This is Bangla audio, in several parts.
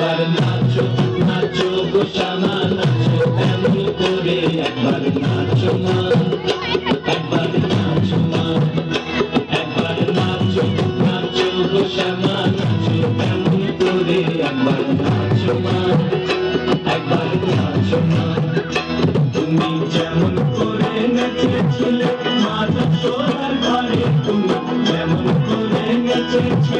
নাচো নাচো গো শ্যামা নাচো এমন করে একবার নাচো মা, একবার নাচো মা, একবার নাচো নাচো গো শ্যামা নাচো এমন করে একবার নাচো মা, একবার নাচো মা। তুমি যেমন করে নেচেছিলে মা যশোদার ঘরে তুমি যেমন করে নেচেছিলে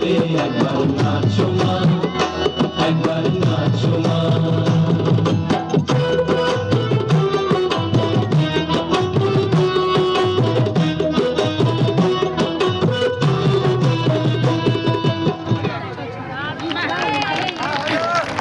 করে একবার নাচো।